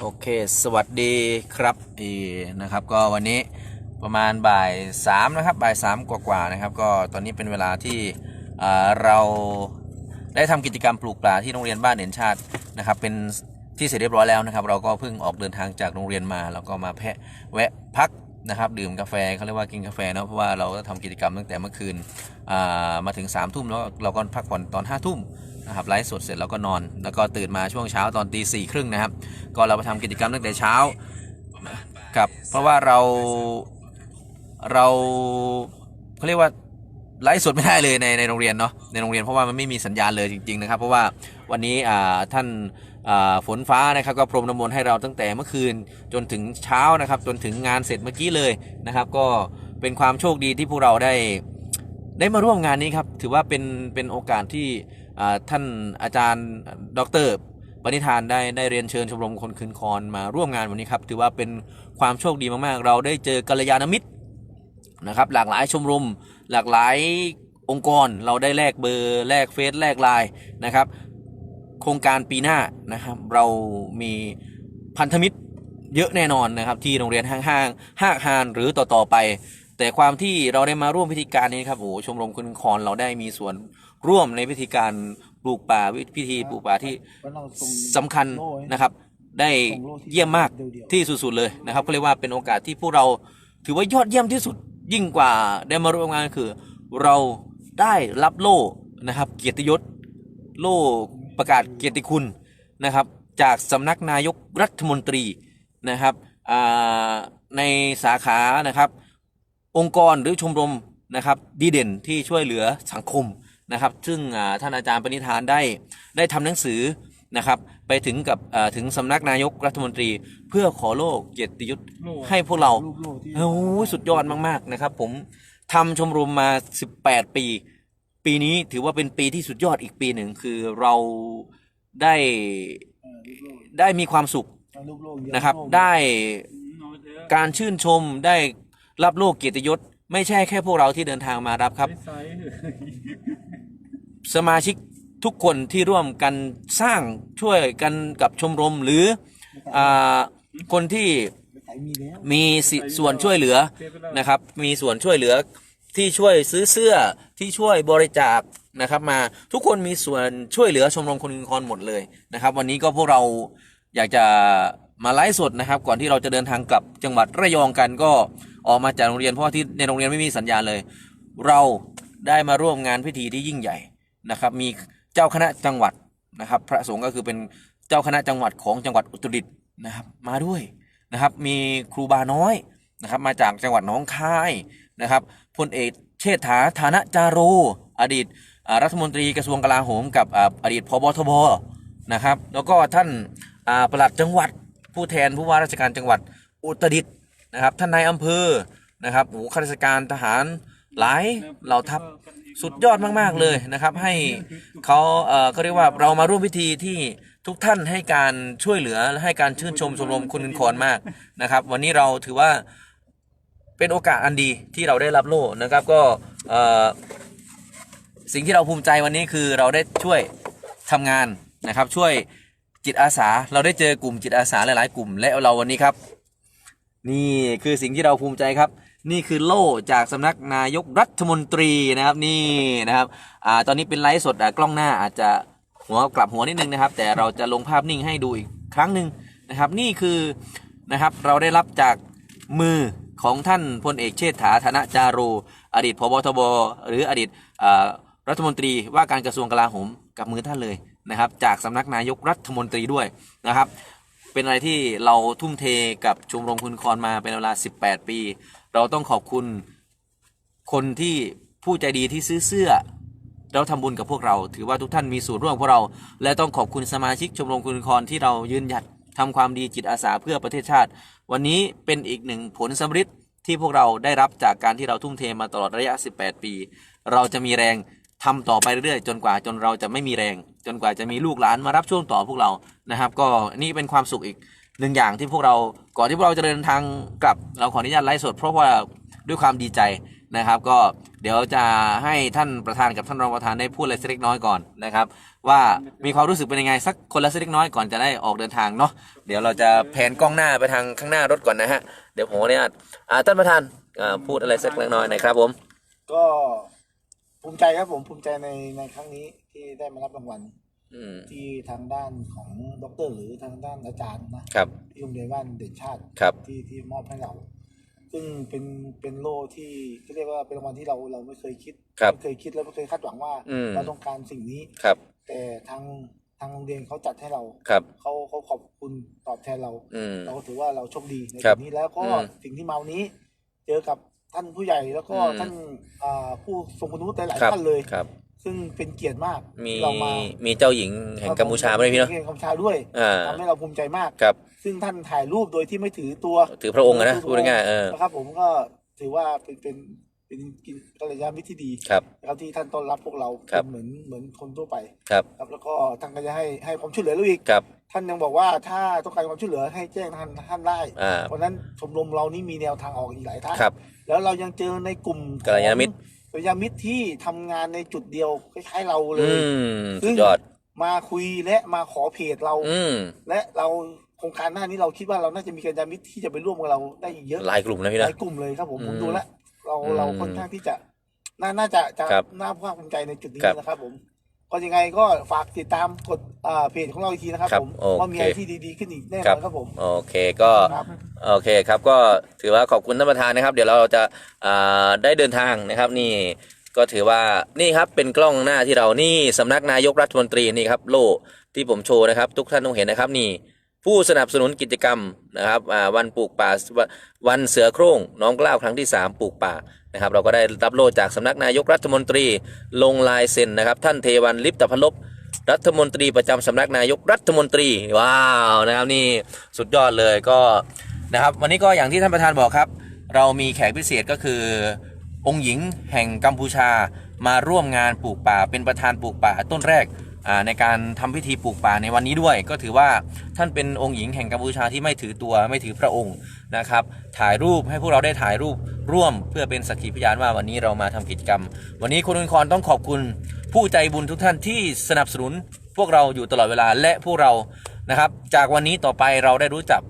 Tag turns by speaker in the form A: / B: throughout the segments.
A: โอเค สวัสดีครับอีนะครับ ก็วันนี้ประมาณบ่ายสามนะครับบ่ายสามกว่าๆนะครับ ก็ตอนนี้เป็นเวลาที่เราได้ทำกิจกรรมปลูกปลาที่โรงเรียนบ้านเด่นชาตินะครับ เป็นที่เสร็จเรียบร้อยแล้วนะครับ เราก็เพิ่งออกเดินทางจากโรงเรียนมา แล้วก็มาแพะแวะพักนะครับ ดื่มกาแฟเขาเรียกว่ากินกาแฟเนาะเพราะว่าเราก็ทำกิจกรรมตั้งแต่เมื่อคืนมาถึง3ามทุ่มแล้วเราก็พักผ่อนตอน5้าทุ่ม นะครับไลฟ์สดเสร็จแล้วก็นอน แล้วก็ตื่นมาช่วงเช้าตอนตีสี่ครึ่งนะครับ ก็เราไปทำกิจกรรมตั้งแต่เช้ากับเพราะว่าเราเราเขาเรียกว่าไลฟ์สดไม่ได้เลยในในโรงเรียนเนาะในโรงเรียนเพราะว่ามันไม่มีสัญญาณเลยจริง ๆนะครับ เพราะว่าวันนี้อ่าท่านฝนฟ้านะครับก็พรมน้ำมนต์ให้เราตั้งแต่เมื่อคืนจนถึงเช้านะครับ จนถึงงานเสร็จเมื่อกี้เลยนะครับ ก็เป็นความโชคดีที่พวกเราได้ได้มาร่วมงานนี้ครับ ถือว่าเป็นเป็นโอกาสที่ ท่านอาจารย์ดรปณิธานได้ได้เรียนเชิญชมรมคนคืนคอนมาร่วมงานวันนี้ครับ ถือว่าเป็นความโชคดีมากๆ เราได้เจอกัลยาณมิตรนะครับ หลากหลายชมรม หลากหลายองค์กร เราได้แลกเบอร์แลกเฟซแลกไลน์นะครับ โครงการปีหน้านะครับ เรามีพันธมิตรเยอะแน่นอนนะครับ ที่โรงเรียนห้างห้างห้างฮานหรือต่อๆไป แต่ความที่เราได้มาร่วมพิธีการนี้ครับโอ้โหชมรมคุณคอนเราได้มีส่วนร่วมในพิธีการปลูกป่าพิธีปลูกป่าที่สำคัญนะครับ ได้เยี่ยมมากที่สุดๆเลยนะครับก็เรียกว่าเป็นโอกาสที่พวกเราถือว่ายอดเยี่ยมที่สุดยิ่งกว่าได้มาร่วมงานคือ เราได้รับโล่นะครับ เกียรติยศโล่ประกาศเกียรติคุณนะครับ จากสำนักนายกรัฐมนตรีนะครับอ่าในสาขานะครับ องค์กรหรือชมรมนะครับดีเด่นที่ช่วยเหลือสังคมนะครับ ซึ่งอ่าท่านอาจารย์ปณิธานได้ได้ทำหนังสือนะครับไปถึงกับอ่าถึงสำนักนายกรัฐมนตรี เพื่อขอโล่เกียรติยศให้พวกเรา
B: รูปโลที่
A: โอ้โหสุดยอดมากๆนะครับ ผมทำชมรมมา 18 ปี ปีนี้ถือว่าเป็นปีที่สุดยอดอีกปีหนึ่งคือเราได้
B: เอ่อรูปโล
A: ได้มีความสุข
B: รูปโลเยอ
A: นะครับ
B: โล
A: ได้การชื่นชมได้ รับโลกเกียรติยศไม่ใช่แค่พวกเราที่เดินทางมารับครับ สมาชิกทุกคนที่ร่วมกันสร้างช่วยกันกับชมรมหรืออาคนที่
B: ไถมีแล้ว
A: มีสิส่วนช่วยเหลือนะครับ มีส่วนช่วยเหลือที่ช่วยซื้อเสื้อที่ช่วยบริจาคนะครับ มาทุกคนมีส่วนช่วยเหลือชมรมคนคอนหมดเลยนะครับ วันนี้ก็พวกเราอยากจะมาไลฟ์สดนะครับ ก่อนที่เราจะเดินทางกลับจังหวัดระยองกันก็ ออกมาจากโรงเรียนเพราะว่าที่ในโรงเรียนไม่มีสัญญาณเลย เราได้มาร่วมงานพิธีที่ยิ่งใหญ่นะครับ มีเจ้าคณะจังหวัดนะครับ พระสงฆ์ก็คือเป็นเจ้าคณะจังหวัดของจังหวัดอุตรดิตถ์นะครับ มาด้วยนะครับ มีครูบาน้อยนะครับ มาจากจังหวัดหนองคายนะครับพลเอกเชษฐาฐานะจาโรอดีตรัฐมนตรีกระทรวงกลาโหมกับอดีตพบทบนะครับ แล้วก็ท่านอ่าปลัดจังหวัดผู้แทนผู้ว่าราชการจังหวัดอุตรดิตถ์ นะครับท่านนายอำเภอนะครับโอ้ข้าราชการทหารหลายเหล่าทัพสุดยอดมาก ๆ เลยนะครับ ให้เขาเอ่อเขาเรียกว่าเรามาร่วมพิธีที่ทุกท่านให้การช่วยเหลือและให้การชื่นชมชมรมคุณคอนมากนะครับ วันนี้เราถือว่าเป็นโอกาสอันดีที่เราได้รับโล่นะครับก็เอ่อสิ่งที่เราภูมิใจวันนี้คือเราได้ช่วยทำงานนะครับ ช่วยจิตอาสา เราได้เจอกลุ่มจิตอาสาหลาย ๆ กลุ่ม และเราวันนี้ครับ นี่คือสิ่งที่เราภูมิใจครับ นี่คือโล่จากสำนักนายกรัฐมนตรีนะครับนี่นะครับอ่าตอนนี้เป็นไลฟ์สดอ่ากล้องหน้าอาจจะหัวกลับหัวนิดนึงนะครับ แต่เราจะลงภาพนิ่งให้ดูอีกครั้งหนึ่งนะครับ นี่คือนะครับเราได้รับจากมือของท่านพลเอกเชษฐาธนจาโรอดีตพบทบหรืออดีตรัฐมนตรีว่าการกระทรวงกลาโหมกับมือท่านเลยนะครับ จากสำนักนายกรัฐมนตรีด้วยนะครับ เป็นอะไรที่เราทุ่มเทกับชมรมคุณคอนมาเป็นเวลา 18 ปี เราต้องขอบคุณคนที่ผู้ใจดีที่ซื้อเสื้อแล้วทำบุญกับพวกเรา ถือว่าทุกท่านมีส่วนร่วมพวกเรา และต้องขอบคุณสมาชิกชมรมคุณคอนที่เรายืนหยัดทำความดีจิตอาสาเพื่อประเทศชาติ วันนี้เป็นอีกหนึ่งผลสำฤทธิ์ที่พวกเราได้รับจากการที่เราทุ่มเทมาตลอดระยะ 18 ปี เราจะมีแรง ทำต่อไปเรื่อยๆจนกว่าจนเราจะไม่มีแรง จนกว่าจะมีลูกหลานมารับช่วงต่อพวกเรานะครับ ก็นี่เป็นความสุขอีกหนึ่งอย่างที่พวกเราก่อนที่พวกเราจะเดินทางกลับ เราขออนุญาตไลฟ์สด เพราะว่าด้วยความดีใจนะครับ ก็เดี๋ยวจะให้ท่านประธานกับท่านรองประธานได้พูดอะไรสักเล็กน้อยก่อนนะครับ ว่ามีความรู้สึกเป็นยังไงสักคนละสักเล็กน้อยก่อนจะได้ออกเดินทางเนาะเดี๋ยวเราจะแผนกล้องหน้าไปทางข้างหน้ารถก่อนนะฮะเดี๋ยวผมเนี่ยท่านประธานพูดอะไรสักเล็กน้อยหนะครับผม
B: ก็ ภูมิใจครับผมภูมิใจในในครั้งนี้ที่ได้มารับรางวัล
A: อืม
B: ที่ทางด้านของดรหรือทางด้านอาจารย์นะครับ ที่โรงเรียนบ้านเด่นชาติ
A: ครับ
B: ที่ที่มอบให้เรา ซึ่งเป็นเป็นโล่ที่ที่เรียกว่าเป็นรางวัลที่เราเราไม่เคยคิด
A: ครับ
B: ไม่เคยคิดและไม่เคยคาดหวังว่า
A: อืม
B: เราต้องการสิ่งนี้
A: ครับ
B: แต่ทางทางโรงเรียนเขาจัดให้เรา
A: ครับ
B: เขาเขาขอบคุณตอบแทนเรา
A: อืม
B: เราก็ถือว่าเราโชคดีใน
A: ครับ
B: จุดนี้แล้วก็
A: อืม
B: สิ่งที่มาวันนี้ เจอกับ ท่านผู้ใหญ่แล้วก็
A: อืม
B: ท่านอ่าผู้ทรงคุณวุฒิหลาย
A: ครับ
B: ๆท่านเลย
A: ครับ
B: ซึ่งเป็นเกียรติมาก
A: มี
B: ที่เรามา
A: มีเจ้าหญิงแห่งกัมพูชาไม่ได้พี่เนาะ
B: แห่งกัมพูชาด้วย
A: อ่า
B: ทำให้เราภูมิใจมาก
A: ครับ
B: ซึ่งท่านถ่ายรูปโดยที่ไม่ถือตัว
A: ถือพระองค์อะนะพูดง่ายๆเออ
B: นะครับผมก็ถือว่าเป็นเป็น เป็นกินกัลยาณมิตรที่ดี
A: ครับ
B: นะครับที่ท่านต้อนรับพวกเรา
A: ครับ
B: เป็นเหมือนเหมือนคนทั่วไป
A: ครับ
B: ครับแล้วก็ท่านก็จะให้ให้ความช่วยเหลือเราอีก
A: ครับ
B: ท่านยังบอกว่าถ้าต้องการความช่วยเหลือให้แจ้งท่านท่านได้
A: อ่า
B: เพราะฉะนั้นชมรมเรานี่มีแนวทางออกอีกหลายทาง
A: ครับ
B: แล้วเรายังเจอในกลุ่ม
A: กัลยาณมิตร
B: กัลยาณมิตรที่ทำงานในจุดเดียวคล้ายๆเราเล
A: อื
B: ย
A: ม
B: ซึ่
A: สุ
B: ง
A: ดยอด
B: มาคุยและมาขอเพจเรา
A: อืม
B: และเราโครงการหน้านี้เราคิดว่าเราน่าจะมีกัลยาณมิตรที่จะไปร่วมกับเราได้อีกเยอะ
A: หลายกลุ่มนะพี่
B: ห
A: นะ
B: ลายกลุ่มเลยครับผม
A: อืม
B: ผมดูแล้ว เรา
A: อืม
B: เราค่อนข้างที่จะน่าน่าจะจะ
A: ครับ
B: น่าภาคภูมิใจในจุดนี้
A: ครับ
B: นะครับผมก็ยังไงก็ฝากติดตามกดอ่าเพจของเราอีกทีนะครับ
A: ครับ
B: ผม
A: โอเค
B: ว่ามีอะไรที่ดีๆขึ้นอีกแน่นอนครับผม
A: โอเคก็
B: ครับ
A: โอเคครับก็ถือว่าขอบคุณท่านประธานนะครับ เดี๋ยวเราจะอ่าได้เดินทางนะครับ นี่ก็ถือว่านี่ครับเป็นกล้องหน้าที่เรานี่สำนักนายกรัฐมนตรีนี่ครับโล่ที่ผมโชว์นะครับ ทุกท่านต้องเห็นนะครับนี่ ผู้สนับสนุนกิจกรรมนะครับวันปลูกป่าวันวันเสือโคร่งน้องกล้าวครั้งที่ 3 ปลูกป่านะครับ เราก็ได้รับโล่จากสำนักนายกรัฐมนตรีลงลายเซ็นนะครับ ท่านเทวันลิปตพลบรัฐมนตรีประจำสำนักนายกรัฐมนตรีว้าวนะครับนี่สุดยอดเลยก็นะครับ วันนี้ก็อย่างที่ท่านประธานบอกครับ เรามีแขกพิเศษก็คือ องค์หญิงแห่งกัมพูชามาร่วมงานปลูกป่าเป็นประธานปลูกป่าต้นแรก ในการทำพิธีปลูกป่าในวันนี้ด้วย ก็ถือว่าท่านเป็นองค์หญิงแห่งกัมพูชาที่ไม่ถือตัวไม่ถือพระองค์นะครับ ถ่ายรูปให้พวกเราได้ถ่ายรูปร่วมเพื่อเป็นสักขีพยานว่าวันนี้เรามาทำกิจกรรม วันนี้คุณอุนครต้องขอบคุณผู้ใจบุญทุกท่านที่สนับสนุนพวกเราอยู่ตลอดเวลาและพวกเรานะครับ จากวันนี้ต่อไปเราได้รู้จัก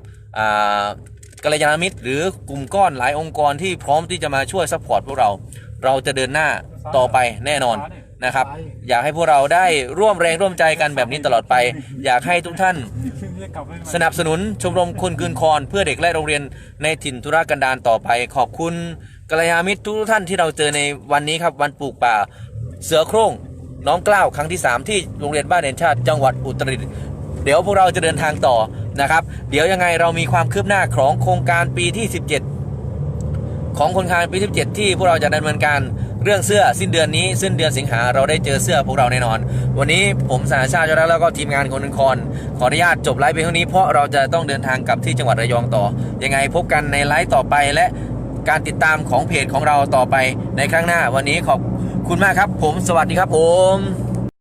A: กัลยาณมิตร หรือกลุ่มก้อนหลายองค์กรที่พร้อมที่จะมาช่วยซัพพอร์ตพวกเรา เราจะเดินหน้าต่อไปแน่นอน นะครับ อยากให้พวกเราได้ร่วมแรงร่วมใจกันแบบนี้ตลอดไป อยากให้ทุกท่านสนับสนุนชมรมคนคืนคอนเพื่อเด็กและโรงเรียนในถิ่นธุรกันดารต่อไป ขอบคุณกัลยาณมิตรทุกท่านที่เราเจอในวันนี้ครับวันปลูกป่าเสือโคร่งน้องกล้าวครั้งที่ 3 ที่โรงเรียนบ้านเด่นชาติจังหวัดอุตรดิตถ์เดี๋ยวพวกเราจะเดินทางต่อนะครับ เดี๋ยวยังไงเรามีความคืบหน้าของโครงการปีที่ 17 ของโครงการปีที่ 17 ที่พวกเราจะดำเนินการ เรื่องเสื้อสิ้นเดือนนี้สิ้นเดือนสิงหาเราได้เจอเสื้อพวกเราแน่นอน วันนี้ผมสาชาติแล้วแล้วก็ทีมงานคนนครขออนุญาตจบไลฟ์เพียงเท่านี้เพราะเราจะต้องเดินทางกลับที่จังหวัดระยองต่อ ยังไงพบกันในไลฟ์ต่อไปและการติดตามของเพจของเราต่อไปในครั้งหน้า วันนี้ขอบคุณมากครับ ผมสวัสดีครับผม